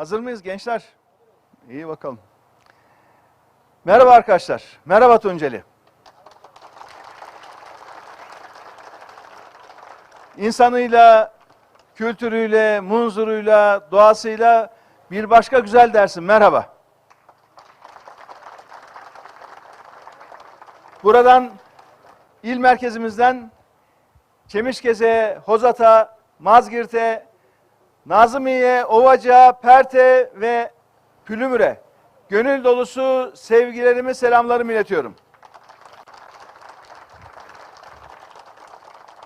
Hazır mıyız gençler? İyi bakalım. Merhaba arkadaşlar. Merhaba Tunceli. İnsanıyla, kültürüyle, munzuruyla, doğasıyla bir başka güzel dersim. Merhaba. Buradan il merkezimizden Çemişkeze, Hozat'a, Mazgirt'e, Nazımiye, Ovaca, Perte ve Pülümür'e gönül dolusu sevgilerimi, selamlarımı iletiyorum.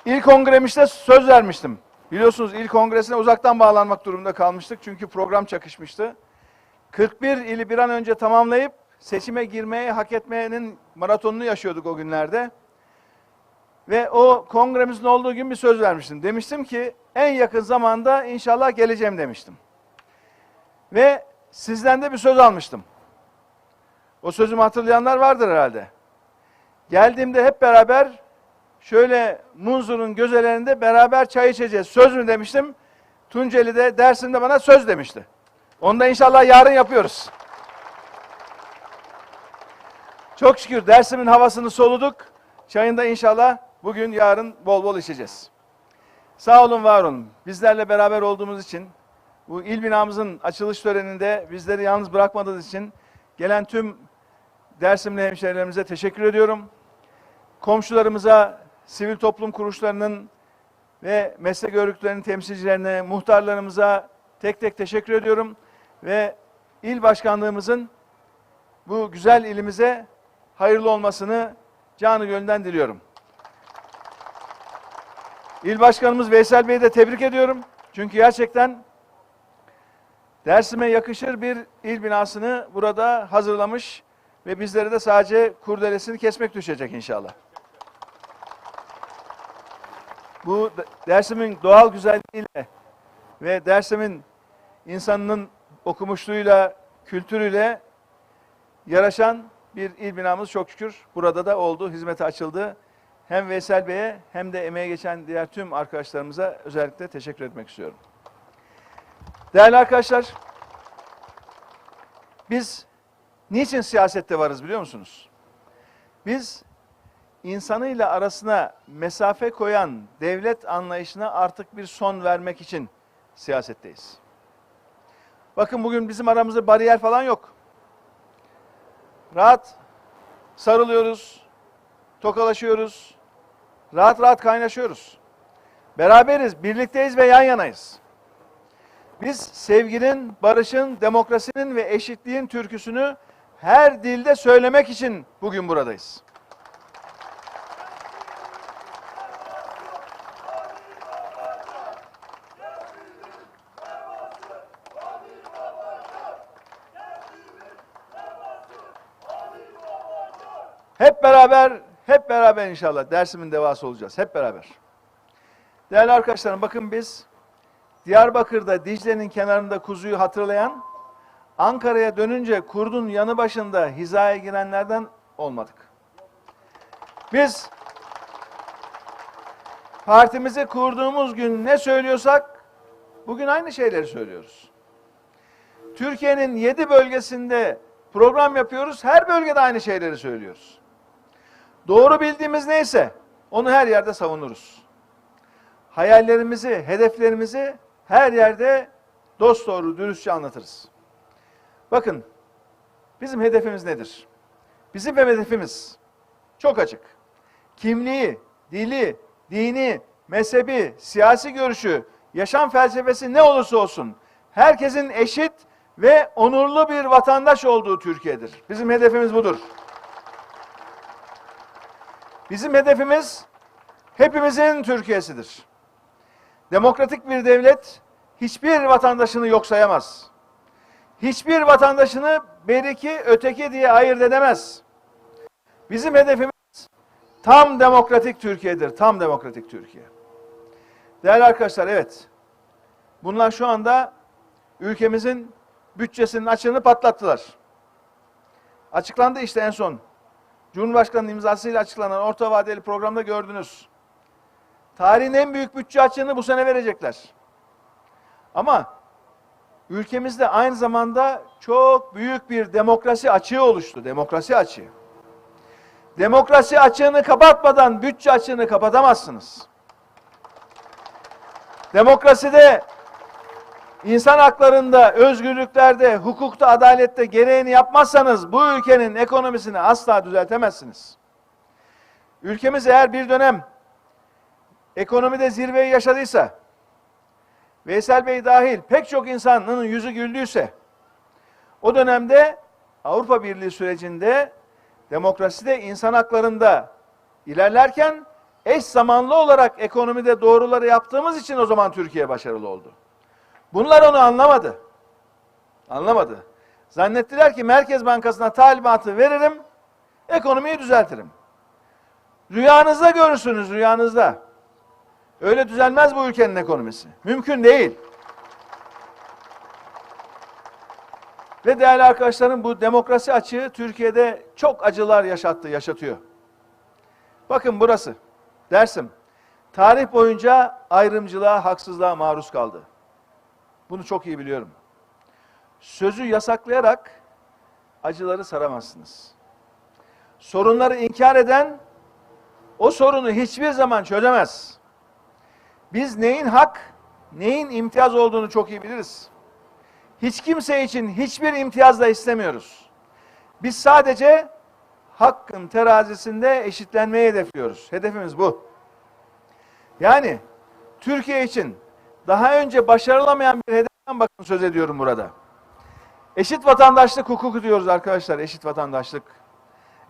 İlk kongremişte söz vermiştim. Biliyorsunuz ilk kongresine uzaktan bağlanmak durumunda kalmıştık çünkü program çakışmıştı. 41 ili bir an önce tamamlayıp seçime girmeyi hak etmenin maratonunu yaşıyorduk o günlerde. Ve o kongremizin olduğu gün bir söz vermiştim. Demiştim ki en yakın zamanda inşallah geleceğim demiştim. Ve sizden de bir söz almıştım. O sözümü hatırlayanlar vardır herhalde. Geldiğimde hep beraber şöyle Munzur'un gözelerinde beraber çay içeceğiz. Söz mü demiştim. Tunceli de dersinde bana söz demişti. Onu da inşallah yarın yapıyoruz. Çok şükür dersimin havasını soluduk. Çayını da inşallah bugün yarın bol bol içeceğiz. Sağ olun var olun. Bizlerle beraber olduğumuz için bu il binamızın açılış töreninde bizleri yalnız bırakmadığınız için gelen tüm Dersimli hemşehrilerimize teşekkür ediyorum. Komşularımıza, sivil toplum kuruluşlarının ve meslek örgütlerinin temsilcilerine, muhtarlarımıza tek tek teşekkür ediyorum. Ve il başkanlığımızın bu güzel ilimize hayırlı olmasını canı gönülden diliyorum. İl Başkanımız Veysel Bey'i de tebrik ediyorum. Çünkü gerçekten Dersim'e yakışır bir il binasını burada hazırlamış ve bizlere de sadece kurdelesini kesmek düşecek inşallah. Bu de- Dersim'in doğal güzelliğiyle ve Dersim'in insanının okumuşluğuyla, kültürüyle yaraşan bir il binamız çok şükür burada da oldu, hizmete açıldı. Hem Veysel Bey'e hem de emeğe geçen diğer tüm arkadaşlarımıza özellikle teşekkür etmek istiyorum. Değerli arkadaşlar, biz niçin siyasette varız biliyor musunuz? Biz insanıyla arasına mesafe koyan devlet anlayışına artık bir son vermek için siyasetteyiz. Bakın bugün bizim aramızda bariyer falan yok. Rahat sarılıyoruz, tokalaşıyoruz, rahat rahat kaynaşıyoruz. Beraberiz, birlikteyiz ve yan yanayız. Biz sevginin, barışın, demokrasinin ve eşitliğin türküsünü her dilde söylemek için bugün buradayız. Hep beraber, hep beraber inşallah dersimin devası olacağız. Hep beraber. Değerli arkadaşlarım bakın biz Diyarbakır'da Dicle'nin kenarında kuzuyu hatırlayan, Ankara'ya dönünce kurdun yanı başında hizaya girenlerden olmadık. Biz partimizi kurduğumuz gün ne söylüyorsak bugün aynı şeyleri söylüyoruz. Türkiye'nin yedi bölgesinde program yapıyoruz. Her bölgede aynı şeyleri söylüyoruz. Doğru bildiğimiz neyse onu her yerde savunuruz. Hayallerimizi, hedeflerimizi her yerde dost doğru, dürüstçe anlatırız. Bakın, bizim hedefimiz nedir? Bizim hedefimiz çok açık. Kimliği, dili, dini, mezhebi, siyasi görüşü, yaşam felsefesi ne olursa olsun herkesin eşit ve onurlu bir vatandaş olduğu Türkiye'dir. Bizim hedefimiz budur. Bizim hedefimiz hepimizin Türkiye'sidir. Demokratik bir devlet hiçbir vatandaşını yok sayamaz. Hiçbir vatandaşını beriki öteki diye ayırt edemez. Bizim hedefimiz tam demokratik Türkiye'dir. Tam demokratik Türkiye. Değerli arkadaşlar evet. Bunlar şu anda ülkemizin bütçesinin açığını patlattılar. Açıklandı işte en son. Cumhurbaşkanının imzasıyla açıklanan orta vadeli programda gördünüz. Tarihin en büyük bütçe açığını bu sene verecekler. Ama ülkemizde aynı zamanda çok büyük bir demokrasi açığı oluştu. Demokrasi açığı. Demokrasi açığını kapatmadan bütçe açığını kapatamazsınız. Demokraside insan haklarında, özgürlüklerde, hukukta, adalette gereğini yapmazsanız bu ülkenin ekonomisini asla düzeltemezsiniz. Ülkemiz eğer bir dönem ekonomide zirveyi yaşadıysa, Veysel Bey dahil pek çok insanın yüzü güldüyse, o dönemde Avrupa Birliği sürecinde demokraside, insan haklarında ilerlerken eş zamanlı olarak ekonomide doğruları yaptığımız için o zaman Türkiye başarılı oldu. Bunlar onu anlamadı. Anlamadı. Zannettiler ki Merkez Bankası'na talimatı veririm, ekonomiyi düzeltirim. Rüyanızda görürsünüz, rüyanızda. Öyle düzelmez bu ülkenin ekonomisi. Mümkün değil. Ve değerli arkadaşlarım bu demokrasi açığı Türkiye'de çok acılar yaşattı, yaşatıyor. Bakın burası, Dersim. Tarih boyunca ayrımcılığa, haksızlığa maruz kaldı. Bunu çok iyi biliyorum. Sözü yasaklayarak acıları saramazsınız. Sorunları inkar eden o sorunu hiçbir zaman çözemez. Biz neyin hak, neyin imtiyaz olduğunu çok iyi biliriz. Hiç kimse için hiçbir imtiyaz da istemiyoruz. Biz sadece hakkın terazisinde eşitlenmeyi hedefliyoruz. Hedefimiz bu. Yani Türkiye için daha önce başarılamayan bir hedeften bakın söz ediyorum burada. Eşit vatandaşlık hukuku diyoruz arkadaşlar, eşit vatandaşlık.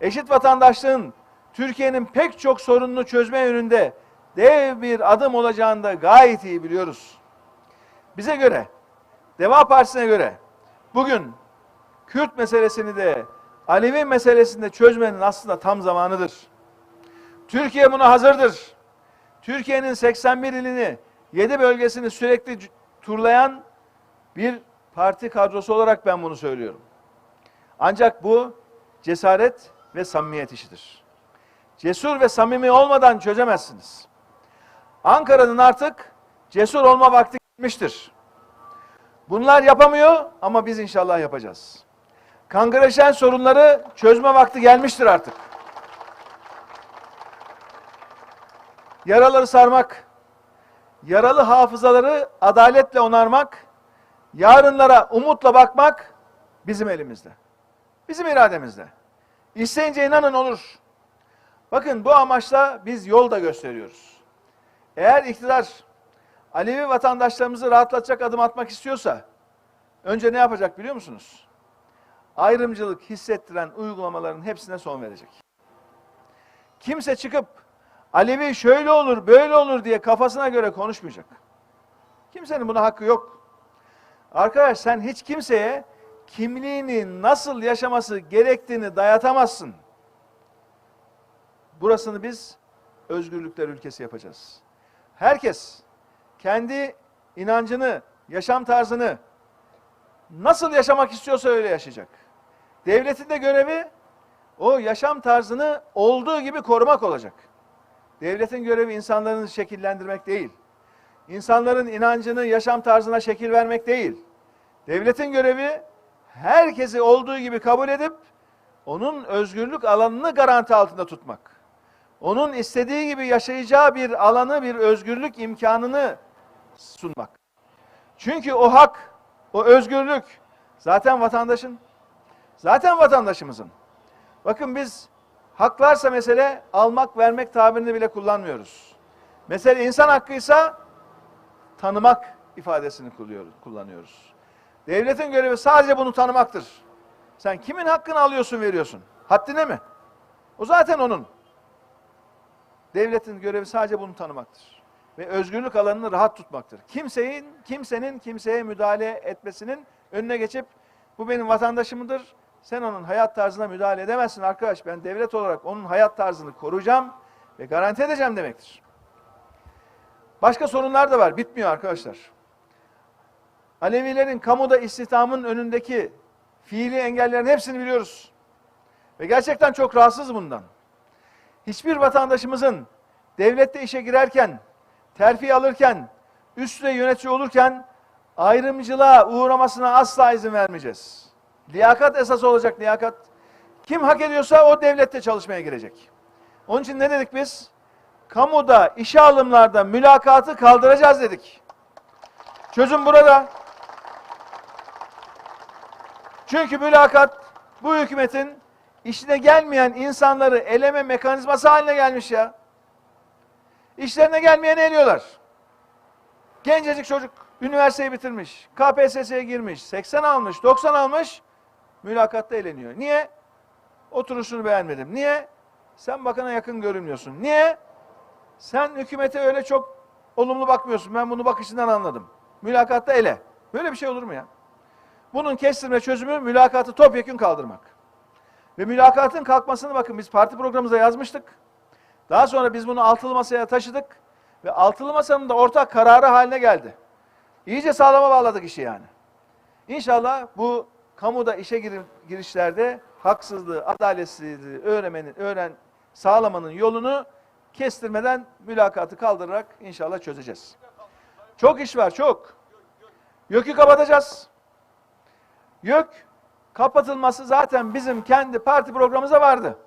Eşit vatandaşlığın Türkiye'nin pek çok sorununu çözme yönünde dev bir adım olacağını da gayet iyi biliyoruz. Bize göre, Deva Partisi'ne göre bugün Kürt meselesini de Alevi meselesini de çözmenin aslında tam zamanıdır. Türkiye buna hazırdır. Türkiye'nin 81 ilini, 7 bölgesini sürekli turlayan bir parti kadrosu olarak ben bunu söylüyorum. Ancak bu cesaret ve samimiyet işidir. Cesur ve samimi olmadan çözemezsiniz. Ankara'nın artık cesur olma vakti gelmiştir. Bunlar yapamıyor ama biz inşallah yapacağız. Kangreşen sorunları çözme vakti gelmiştir artık. Yaraları sarmak, yaralı hafızaları adaletle onarmak, yarınlara umutla bakmak bizim elimizde. Bizim irademizde. İsteyince inanın olur. Bakın bu amaçla biz yol da gösteriyoruz. Eğer iktidar Alevi vatandaşlarımızı rahatlatacak adım atmak istiyorsa önce ne yapacak biliyor musunuz? Ayrımcılık hissettiren uygulamaların hepsine son verecek. Kimse çıkıp Alevi şöyle olur, böyle olur diye kafasına göre konuşmayacak. Kimsenin buna hakkı yok. Arkadaş sen hiç kimseye kimliğini nasıl yaşaması gerektiğini dayatamazsın. Burasını biz özgürlükler ülkesi yapacağız. Herkes kendi inancını, yaşam tarzını nasıl yaşamak istiyorsa öyle yaşayacak. Devletin de görevi o yaşam tarzını olduğu gibi korumak olacak. Devletin görevi insanların şekillendirmek değil. İnsanların inancını, yaşam tarzına şekil vermek değil. Devletin görevi herkesi olduğu gibi kabul edip onun özgürlük alanını garanti altında tutmak. Onun istediği gibi yaşayacağı bir alanı, bir özgürlük imkanını sunmak. Çünkü o hak, o özgürlük zaten vatandaşın, zaten vatandaşımızın. Bakın biz haklarsa mesele almak, vermek tabirini bile kullanmıyoruz. Mesele insan hakkıysa tanımak ifadesini kullanıyoruz-. Devletin görevi sadece bunu tanımaktır. Sen kimin hakkını alıyorsun, veriyorsun? Haddine mi? O zaten onun. Devletin görevi sadece bunu tanımaktır. Ve özgürlük alanını rahat tutmaktır. Kimsenin, kimsenin kimseye müdahale etmesinin önüne geçip bu benim vatandaşımdır, sen onun hayat tarzına müdahale edemezsin arkadaş. Ben devlet olarak onun hayat tarzını koruyacağım ve garanti edeceğim demektir. Başka sorunlar da var. Bitmiyor arkadaşlar. Alevilerin kamuda istihdamın önündeki fiili engellerin hepsini biliyoruz. Ve gerçekten çok rahatsız bundan. Hiçbir vatandaşımızın devlette işe girerken, terfi alırken, üst düzey yönetici olurken ayrımcılığa uğramasına asla izin vermeyeceğiz. Liyakat esas olacak liyakat. Kim hak ediyorsa o devlette çalışmaya girecek. Onun için ne dedik biz? Kamuda, işe alımlarda mülakatı kaldıracağız dedik. Çözüm burada. Çünkü mülakat bu hükümetin işine gelmeyen insanları eleme mekanizması haline gelmiş ya. İşlerine gelmeyeni eliyorlar. Gencecik çocuk üniversiteyi bitirmiş, KPSS'ye girmiş, 80 almış, 90 almış, mülakatta eleniyor. Niye? Oturuşunu beğenmedim. Niye? Sen bakana yakın görünmüyorsun. Niye? Sen hükümete öyle çok olumlu bakmıyorsun. Ben bunu bakışından anladım. Mülakatta ele. Böyle bir şey olur mu ya? Bunun kestirme çözümü mülakatı topyekün kaldırmak. Ve mülakatın kalkmasını bakın biz parti programımıza yazmıştık. Daha sonra biz bunu altılı masaya taşıdık ve altılı masanın da ortak kararı haline geldi. İyice sağlama bağladık işi yani. İnşallah bu kamuda işe gir- girişlerde haksızlığı, adaletsizliği öğrenmenin, öğren sağlamanın yolunu kestirmeden mülakatı kaldırarak inşallah çözeceğiz. Çok iş var, çok. YÖK'ü kapatacağız. YÖK kapatılması zaten bizim kendi parti programımıza vardı.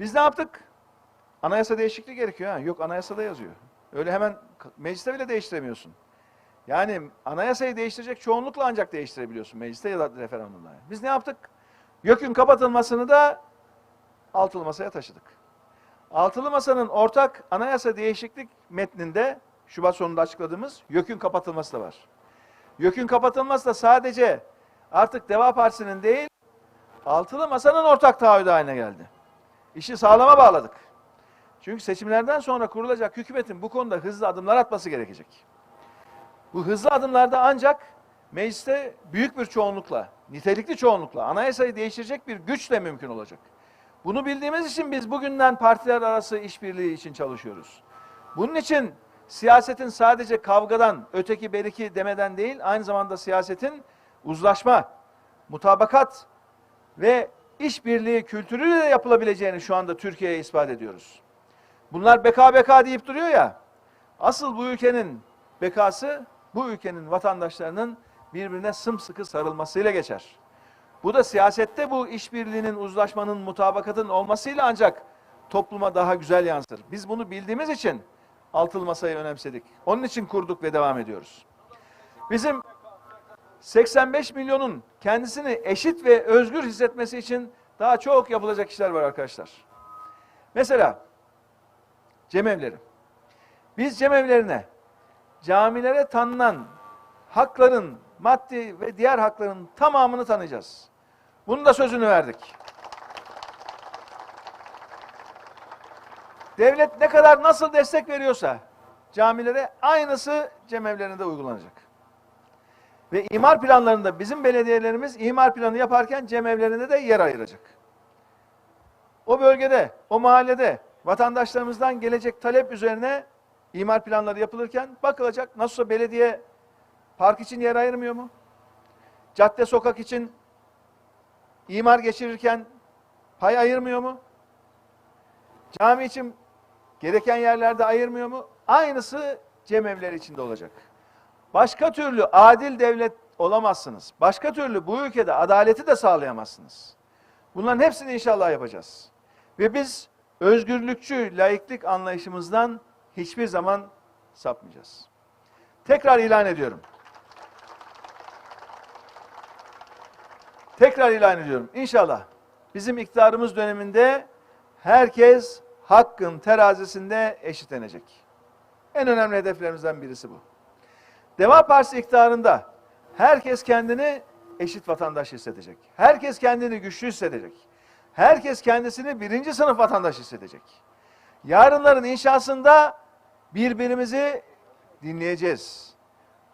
Biz ne yaptık? Anayasa değişikliği gerekiyor ha. Yok anayasada yazıyor. Öyle hemen mecliste bile değiştiremiyorsun. Yani anayasayı değiştirecek çoğunlukla ancak değiştirebiliyorsun mecliste ya da referandumda. Biz ne yaptık? YÖK'ün kapatılmasını da altılı masaya taşıdık. Altılı masanın ortak anayasa değişiklik metninde Şubat sonunda açıkladığımız YÖK'ün kapatılması da var. YÖK'ün kapatılması da sadece artık Deva Partisi'nin değil, altılı masanın ortak taahhüdü haline geldi. İşi sağlama bağladık. Çünkü seçimlerden sonra kurulacak hükümetin bu konuda hızlı adımlar atması gerekecek. Bu hızlı adımlarda ancak mecliste büyük bir çoğunlukla, nitelikli çoğunlukla, anayasayı değiştirecek bir güçle mümkün olacak. Bunu bildiğimiz için biz bugünden partiler arası işbirliği için çalışıyoruz. Bunun için siyasetin sadece kavgadan, öteki beriki demeden değil, aynı zamanda siyasetin uzlaşma, mutabakat ve işbirliği kültürüyle de yapılabileceğini şu anda Türkiye'ye ispat ediyoruz. Bunlar beka beka deyip duruyor ya, asıl bu ülkenin bekası, bu ülkenin vatandaşlarının birbirine sımsıkı sarılmasıyla geçer. Bu da siyasette bu işbirliğinin, uzlaşmanın, mutabakatın olmasıyla ancak topluma daha güzel yansır. Biz bunu bildiğimiz için altılı masayı önemsedik. Onun için kurduk ve devam ediyoruz. Bizim 85 milyonun kendisini eşit ve özgür hissetmesi için daha çok yapılacak işler var arkadaşlar. Mesela cemevleri. Biz cemevlerine camilere tanınan hakların, maddi ve diğer hakların tamamını tanıyacağız. Bunun da sözünü verdik. Devlet ne kadar nasıl destek veriyorsa camilere aynısı cemevlerinde uygulanacak. Ve imar planlarında bizim belediyelerimiz imar planı yaparken cemevlerinde de yer ayıracak. O bölgede, o mahallede vatandaşlarımızdan gelecek talep üzerine imar planları yapılırken bakılacak. Nasılsa belediye park için yer ayırmıyor mu? Cadde sokak için imar geçirirken pay ayırmıyor mu? Cami için gereken yerlerde ayırmıyor mu? Aynısı cemevleri içinde olacak. Başka türlü adil devlet olamazsınız. Başka türlü bu ülkede adaleti de sağlayamazsınız. Bunların hepsini inşallah yapacağız. Ve biz özgürlükçü, laiklik anlayışımızdan hiçbir zaman sapmayacağız. Tekrar ilan ediyorum. Tekrar ilan ediyorum. İnşallah bizim iktidarımız döneminde herkes hakkın terazisinde eşitlenecek. En önemli hedeflerimizden birisi bu. Deva Partisi iktidarında herkes kendini eşit vatandaş hissedecek. Herkes kendini güçlü hissedecek. Herkes kendisini birinci sınıf vatandaş hissedecek. Yarınların inşasında birbirimizi dinleyeceğiz.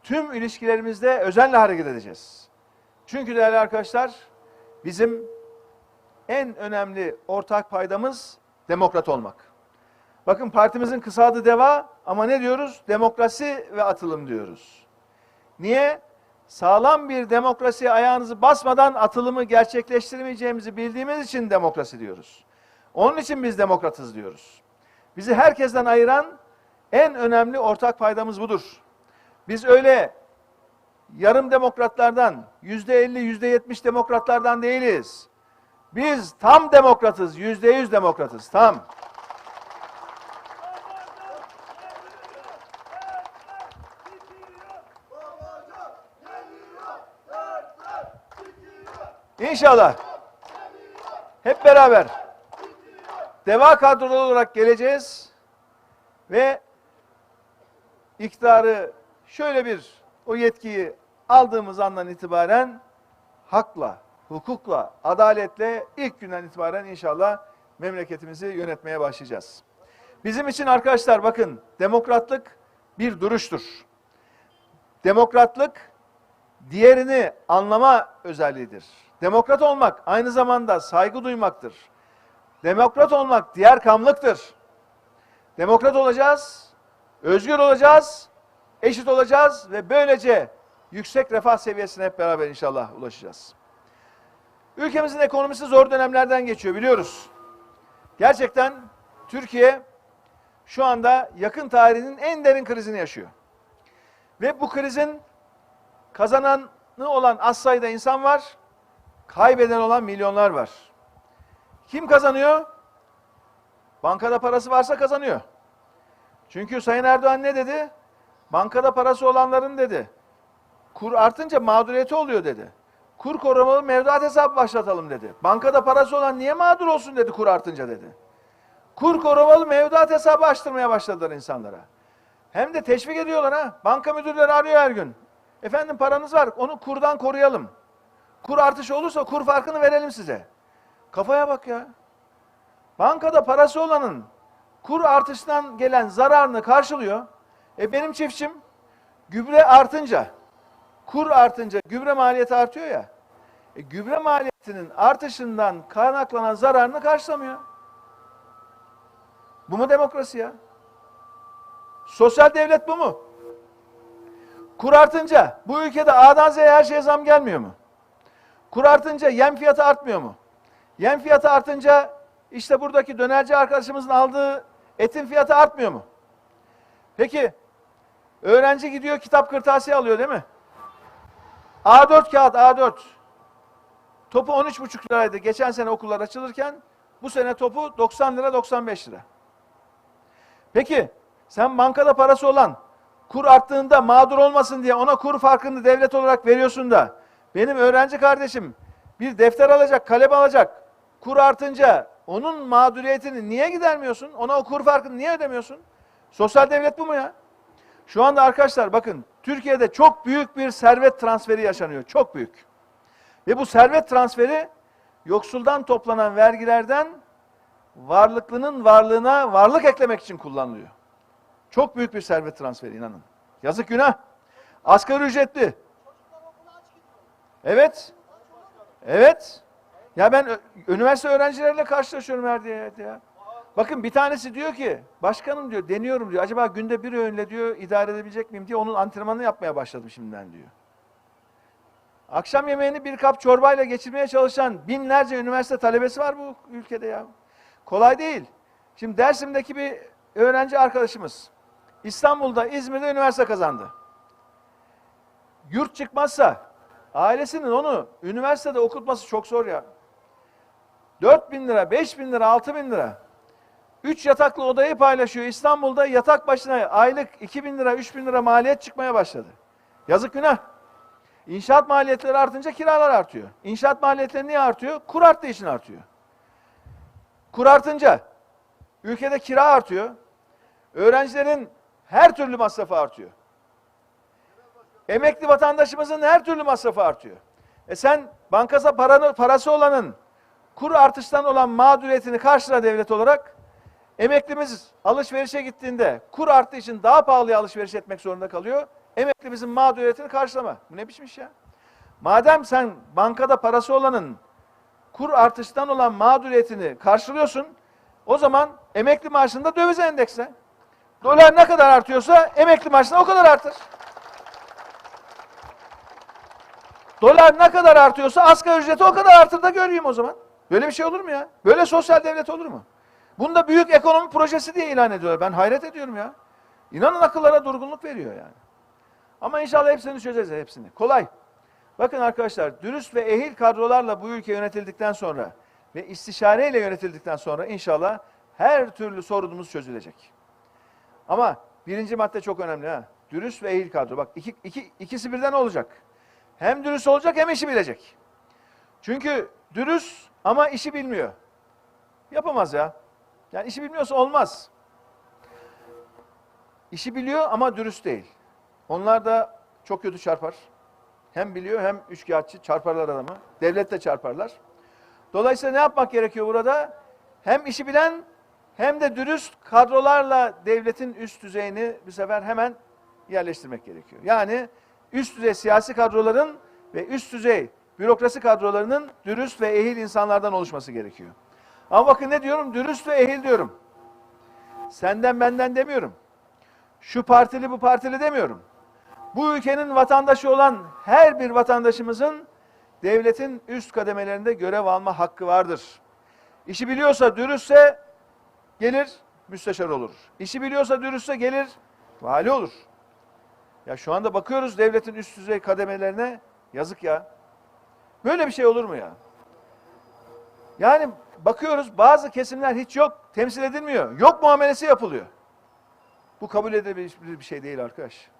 Tüm ilişkilerimizde özenle hareket edeceğiz. Çünkü değerli arkadaşlar bizim en önemli ortak paydamız demokrat olmak. Bakın partimizin kısa adı DEVA ama ne diyoruz? Demokrasi ve atılım diyoruz. Niye? Sağlam bir demokrasiye ayağınızı basmadan atılımı gerçekleştiremeyeceğimizi bildiğimiz için demokrasi diyoruz. Onun için biz demokratız diyoruz. Bizi herkesten ayıran en önemli ortak paydamız budur. Biz öyle yarım demokratlardan, yüzde elli, yüzde yetmiş demokratlardan değiliz. Biz tam demokratız, yüzde yüz demokratız, tam. İnşallah. Hep beraber. Deva kadrolu olarak geleceğiz ve iktidarı şöyle bir o yetkiyi aldığımız andan itibaren hakla, hukukla, adaletle ilk günden itibaren inşallah memleketimizi yönetmeye başlayacağız. Bizim için arkadaşlar bakın demokratlık bir duruştur. Demokratlık diğerini anlama özelliğidir. Demokrat olmak aynı zamanda saygı duymaktır. Demokrat olmak diğer kamlıktır. Demokrat olacağız, özgür olacağız, eşit olacağız ve böylece yüksek refah seviyesine hep beraber inşallah ulaşacağız. Ülkemizin ekonomisi zor dönemlerden geçiyor biliyoruz. Gerçekten Türkiye şu anda yakın tarihinin en derin krizini yaşıyor. Ve bu krizin kazananı olan az sayıda insan var, kaybeden olan milyonlar var. Kim kazanıyor? Bankada parası varsa kazanıyor. Çünkü Sayın Erdoğan ne dedi? Bankada parası olanların dedi. Kur artınca mağduriyeti oluyor dedi. Kur korumalı mevduat hesabı başlatalım dedi. Bankada parası olan niye mağdur olsun dedi kur artınca dedi. Kur korumalı mevduat hesabı açtırmaya başladılar insanlara. Hem de teşvik ediyorlar ha. Banka müdürleri arıyor her gün. Efendim paranız var onu kurdan koruyalım. Kur artışı olursa kur farkını verelim size. Kafaya bak ya. Bankada parası olanın kur artışından gelen zararını karşılıyor. E benim çiftçim gübre artınca, kur artınca gübre maliyeti artıyor ya. E gübre maliyetinin artışından kaynaklanan zararını karşılamıyor. Bu mu demokrasi ya? Sosyal devlet bu mu? Kur artınca bu ülkede A'dan Z'ye her şeye zam gelmiyor mu? Kur artınca yem fiyatı artmıyor mu? Yem fiyatı artınca işte buradaki dönerci arkadaşımızın aldığı etin fiyatı artmıyor mu? Peki öğrenci gidiyor kitap kırtasiye alıyor değil mi? A4 kağıt A4. Topu 13,5 liraydı geçen sene okullar açılırken bu sene topu 90 lira 95 lira. Peki sen bankada parası olan kur arttığında mağdur olmasın diye ona kur farkını devlet olarak veriyorsun da benim öğrenci kardeşim bir defter alacak, kalem alacak. Kur artınca onun mağduriyetini niye gidermiyorsun? Ona o kur farkını niye ödemiyorsun? Sosyal devlet bu mu ya? Şu anda arkadaşlar bakın Türkiye'de çok büyük bir servet transferi yaşanıyor. Çok büyük. Ve bu servet transferi yoksuldan toplanan vergilerden varlıklının varlığına varlık eklemek için kullanılıyor. Çok büyük bir servet transferi inanın. Yazık günah. Asgari ücretli. Evet. Evet. Ya ben üniversite öğrencileriyle karşılaşıyorum her yerde ya. Bakın bir tanesi diyor ki, başkanım diyor, deniyorum diyor. Acaba günde bir öğünle diyor, idare edebilecek miyim diye onun antrenmanını yapmaya başladım şimdiden diyor. Akşam yemeğini bir kap çorbayla geçirmeye çalışan binlerce üniversite talebesi var bu ülkede ya. Kolay değil. Şimdi Dersim'deki bir öğrenci arkadaşımız İstanbul'da, İzmir'de üniversite kazandı. Yurt çıkmazsa ailesinin onu üniversitede okutması çok zor ya. 4 bin lira, 5 bin lira, 6 bin lira. 3 yataklı odayı paylaşıyor. İstanbul'da yatak başına aylık 2 bin lira, 3 bin lira maliyet çıkmaya başladı. Yazık günah. İnşaat maliyetleri artınca kiralar artıyor. İnşaat maliyetleri niye artıyor? Kur arttığı için artıyor. Kur artınca ülkede kira artıyor. Öğrencilerin her türlü masrafı artıyor. Emekli vatandaşımızın her türlü masrafı artıyor. E sen bankasa paranı, parası olanın kur artıştan olan mağduriyetini karşıla devlet olarak emeklimiz alışverişe gittiğinde kur arttığı için daha pahalıya alışveriş etmek zorunda kalıyor. Emeklimizin mağduriyetini karşılama. Bu ne biçim iş ya? Madem sen bankada parası olanın kur artıştan olan mağduriyetini karşılıyorsun, o zaman emekli maaşında döviz endeksle. Dolar ne kadar artıyorsa emekli maaşına o kadar artar. Dolar ne kadar artıyorsa asgari ücreti o kadar artır da göreyim o zaman. Böyle bir şey olur mu ya? Böyle sosyal devlet olur mu? Bunu da büyük ekonomi projesi diye ilan ediyorlar. Ben hayret ediyorum ya. İnanın akıllara durgunluk veriyor yani. Ama inşallah hepsini çözeceğiz hepsini. Kolay. Bakın arkadaşlar dürüst ve ehil kadrolarla bu ülke yönetildikten sonra ve istişareyle yönetildikten sonra inşallah her türlü sorunumuz çözülecek. Ama birinci madde çok önemli ha. Dürüst ve ehil kadro. Bak iki, iki, ikisi birden olacak. Hem dürüst olacak hem işi bilecek. Çünkü dürüst ama işi bilmiyor. Yapamaz ya. Yani işi bilmiyorsa olmaz. İşi biliyor ama dürüst değil. Onlar da çok kötü çarpar. Hem biliyor hem üçkağıtçı çarparlar adamı. Devlet de çarparlar. Dolayısıyla ne yapmak gerekiyor burada? Hem işi bilen hem de dürüst kadrolarla devletin üst düzeyini bir sefer hemen yerleştirmek gerekiyor. Yani üst düzey siyasi kadroların ve üst düzey bürokrasi kadrolarının dürüst ve ehil insanlardan oluşması gerekiyor. Ama bakın ne diyorum? Dürüst ve ehil diyorum. Senden benden demiyorum. Şu partili bu partili demiyorum. Bu ülkenin vatandaşı olan her bir vatandaşımızın devletin üst kademelerinde görev alma hakkı vardır. İşi biliyorsa, dürüstse gelir müsteşar olur. İşi biliyorsa, dürüstse gelir vali olur. Ya şu anda bakıyoruz devletin üst düzey kademelerine yazık ya. Böyle bir şey olur mu ya? Yani bakıyoruz bazı kesimler hiç yok, temsil edilmiyor. Yok muamelesi yapılıyor. Bu kabul edilebilir bir şey değil arkadaş.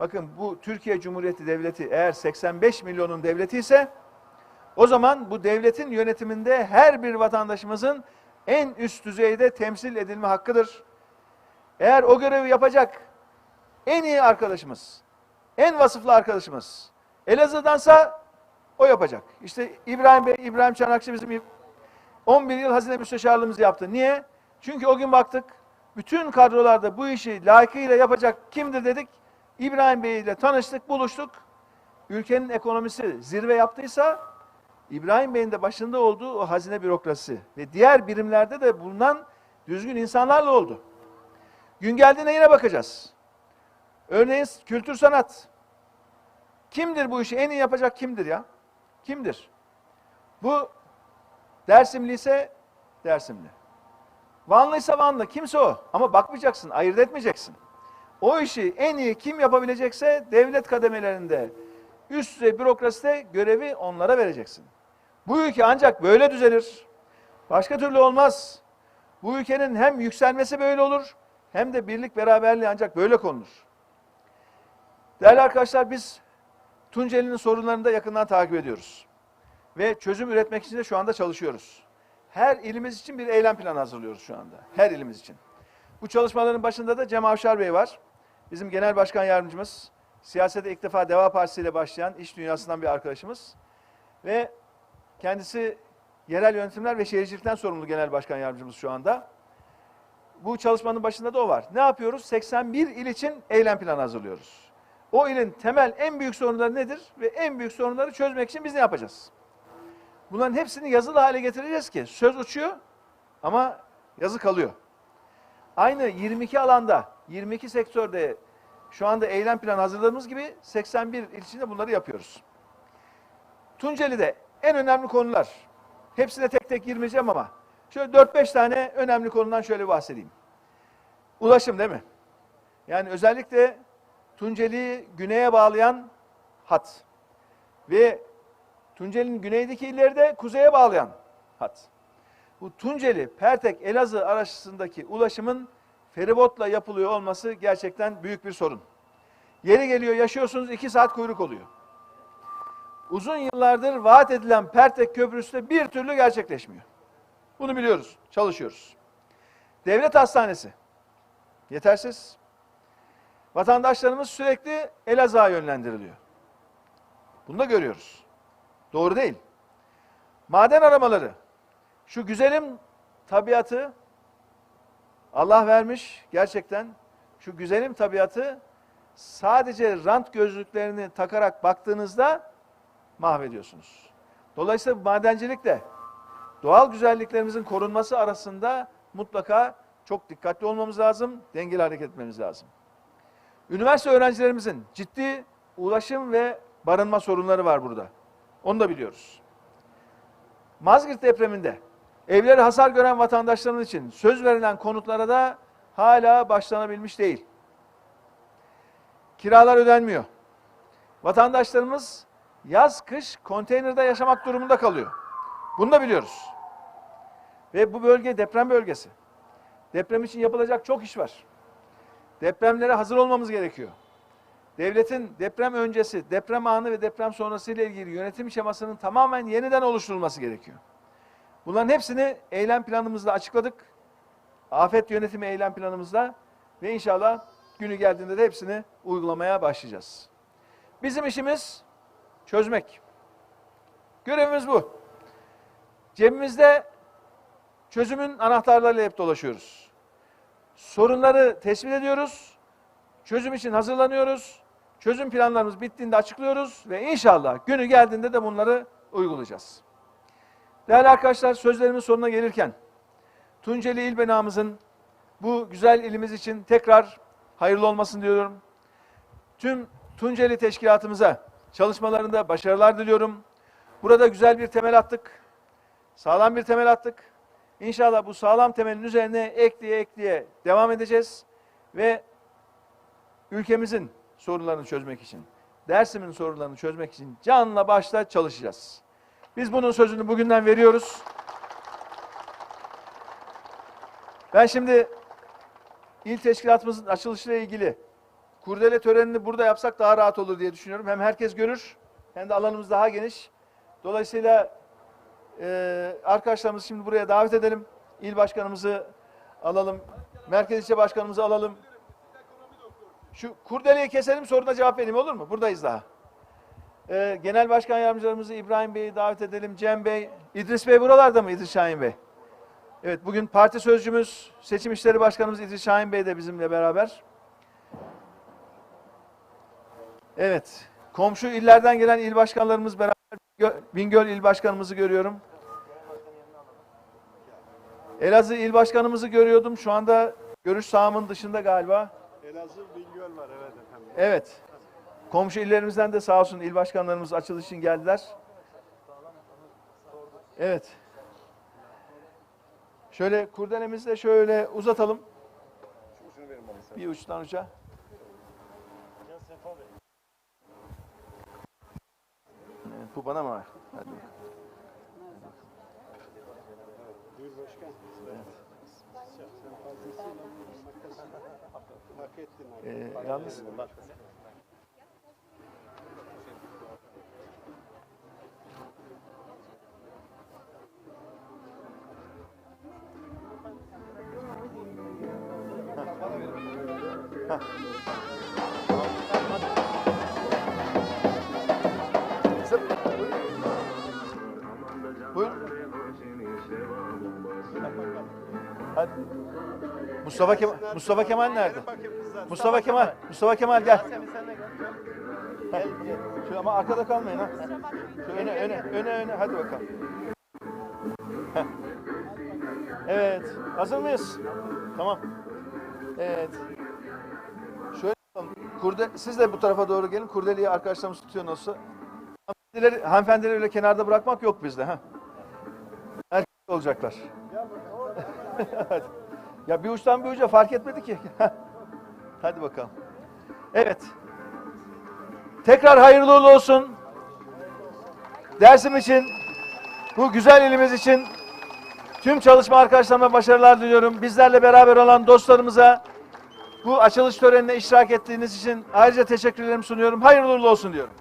Bakın bu Türkiye Cumhuriyeti Devleti eğer 85 milyonun devleti ise o zaman bu devletin yönetiminde her bir vatandaşımızın en üst düzeyde temsil edilme hakkıdır. Eğer o görevi yapacak en iyi arkadaşımız, en vasıflı arkadaşımız Elazığ'dansa o yapacak. İşte İbrahim Bey, İbrahim Çanakçı bizim 11 yıl hazine müsteşarlığımızı yaptı. Niye? Çünkü o gün baktık bütün kadrolarda bu işi layıkıyla yapacak kimdir dedik. İbrahim Bey ile tanıştık, buluştuk. Ülkenin ekonomisi zirve yaptıysa İbrahim Bey'in de başında olduğu o hazine bürokrasi ve diğer birimlerde de bulunan düzgün insanlarla oldu. Gün geldiğine yine bakacağız. Örneğin kültür sanat. Kimdir bu işi en iyi yapacak kimdir ya? Kimdir? Bu Dersimli ise Dersimli. Vanlıysa Vanlı. Kimse o. Ama bakmayacaksın, ayırt etmeyeceksin. O işi en iyi kim yapabilecekse devlet kademelerinde, üst düzey bürokraside görevi onlara vereceksin. Bu ülke ancak böyle düzelir. Başka türlü olmaz. Bu ülkenin hem yükselmesi böyle olur, hem de birlik beraberliği ancak böyle konulur. Değerli arkadaşlar biz Tunceli'nin sorunlarını da yakından takip ediyoruz. Ve çözüm üretmek için de şu anda çalışıyoruz. Her ilimiz için bir eylem planı hazırlıyoruz şu anda. Her ilimiz için. Bu çalışmaların başında da Cem Avşar Bey var. Bizim genel başkan yardımcımız. Siyasete ilk defa Deva Partisi ile başlayan iş dünyasından bir arkadaşımız. Ve kendisi yerel yönetimler ve şehircilikten sorumlu genel başkan yardımcımız şu anda. Bu çalışmanın başında da o var. Ne yapıyoruz? 81 il için eylem planı hazırlıyoruz. O ilin temel en büyük sorunları nedir? Ve en büyük sorunları çözmek için biz ne yapacağız? Bunların hepsini yazılı hale getireceğiz ki söz uçuyor ama yazı kalıyor. Aynı 22 alanda, 22 sektörde şu anda eylem planı hazırladığımız gibi 81 il içinde bunları yapıyoruz. Tunceli'de en önemli konular, hepsine tek tek girmeyeceğim ama şöyle 4-5 tane önemli konudan şöyle bahsedeyim. Ulaşım değil mi? Yani özellikle Tunceli'yi güneye bağlayan hat ve Tunceli'nin güneydeki illeri de kuzeye bağlayan hat. Bu Tunceli, Pertek, Elazığ arasındaki ulaşımın feribotla yapılıyor olması gerçekten büyük bir sorun. Yeri geliyor yaşıyorsunuz iki saat kuyruk oluyor. Uzun yıllardır vaat edilen Pertek Köprüsü de bir türlü gerçekleşmiyor. Bunu biliyoruz, çalışıyoruz. Devlet hastanesi yetersiz. Vatandaşlarımız sürekli Elazığ'a yönlendiriliyor. Bunu da görüyoruz. Doğru değil. Maden aramaları. Şu güzelim tabiatı Allah vermiş gerçekten. Şu güzelim tabiatı sadece rant gözlüklerini takarak baktığınızda mahvediyorsunuz. Dolayısıyla madencilik de doğal güzelliklerimizin korunması arasında mutlaka çok dikkatli olmamız lazım, dengeli hareket etmemiz lazım. Üniversite öğrencilerimizin ciddi ulaşım ve barınma sorunları var burada. Onu da biliyoruz. Mazgirt depreminde evleri hasar gören vatandaşlarımız için söz verilen konutlara da hala başlanabilmiş değil. Kiralar ödenmiyor. vatandaşlarımız yaz kış konteynerde yaşamak durumunda kalıyor. Bunu da biliyoruz. Ve bu bölge deprem bölgesi. Deprem için yapılacak çok iş var. Depremlere hazır olmamız gerekiyor. Devletin deprem öncesi, deprem anı ve deprem sonrası ile ilgili yönetim şemasının tamamen yeniden oluşturulması gerekiyor. Bunların hepsini eylem planımızda açıkladık. Afet yönetimi eylem planımızda ve inşallah günü geldiğinde de hepsini uygulamaya başlayacağız. Bizim işimiz çözmek. Görevimiz bu. Cebimizde çözümün anahtarlarıyla hep dolaşıyoruz. Sorunları tespit ediyoruz. Çözüm için hazırlanıyoruz. Çözüm planlarımız bittiğinde açıklıyoruz ve inşallah günü geldiğinde de bunları uygulayacağız. Değerli arkadaşlar sözlerimin sonuna gelirken Tunceli İl Benamızın bu güzel ilimiz için tekrar hayırlı olmasını diliyorum. Tüm Tunceli teşkilatımıza çalışmalarında başarılar diliyorum. Burada güzel bir temel attık. Sağlam bir temel attık. İnşallah bu sağlam temelin üzerine ekleye ekleye devam edeceğiz ve ülkemizin sorunlarını çözmek için, Dersim'in sorunlarını çözmek için canla başla çalışacağız. Biz bunun sözünü bugünden veriyoruz. Ben şimdi il teşkilatımızın açılışıyla ilgili kurdele törenini burada yapsak daha rahat olur diye düşünüyorum. Hem herkes görür hem de alanımız daha geniş. Dolayısıyla e, arkadaşlarımızı şimdi buraya davet edelim. İl başkanımızı alalım. Merkez ilçe başkanımızı alalım. Şu kurdeleyi keselim soruna cevap vereyim olur mu? Buradayız daha. Ee, Genel Başkan Yardımcılarımızı İbrahim Bey'i davet edelim. Cem Bey, İdris Bey buralarda mı İdris Şahin Bey? Evet bugün parti sözcümüz, seçim işleri başkanımız İdris Şahin Bey de bizimle beraber. Evet, komşu illerden gelen il başkanlarımız beraber. Gö- Bingöl il başkanımızı görüyorum. Elazığ il başkanımızı görüyordum. Şu anda görüş sahamın dışında galiba. Elazığ Bingöl var evet efendim. Evet. Komşu illerimizden de sağ olsun il başkanlarımız açılış için geldiler. Evet. Şöyle kurdelemizi de şöyle uzatalım. Bir uçtan uca. Evet, bu bana mı var? Hadi. Başkan. Sen fazlasıyla hak ettin. Ee, yalnız Zıp. Hadi. Mustafa Kemal, Mustafa Kemal nerede? Mustafa Kemal, Mustafa Kemal gel. Şu ama arkada kalmayın ha. Şu öne, öne, öne, öne. Hadi bakalım. Heh. Evet. Hazır mıyız? Tamam. Evet. Şöyle yapalım. Kurde, siz de bu tarafa doğru gelin. Kurdeliyi arkadaşlarımız tutuyor nasıl? Hanımefendileri, hanımefendileri öyle kenarda bırakmak yok bizde. Ha. Erkek olacaklar. Ya bir uçtan bir uca fark etmedi ki. Hadi bakalım. Evet. Tekrar hayırlı uğurlu olsun. Dersim için, bu güzel ilimiz için tüm çalışma arkadaşlarıma başarılar diliyorum. Bizlerle beraber olan dostlarımıza bu açılış törenine iştirak ettiğiniz için ayrıca teşekkürlerimi sunuyorum. Hayırlı uğurlu olsun diyorum.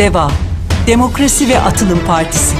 DEVA Demokrasi ve Atılım Partisi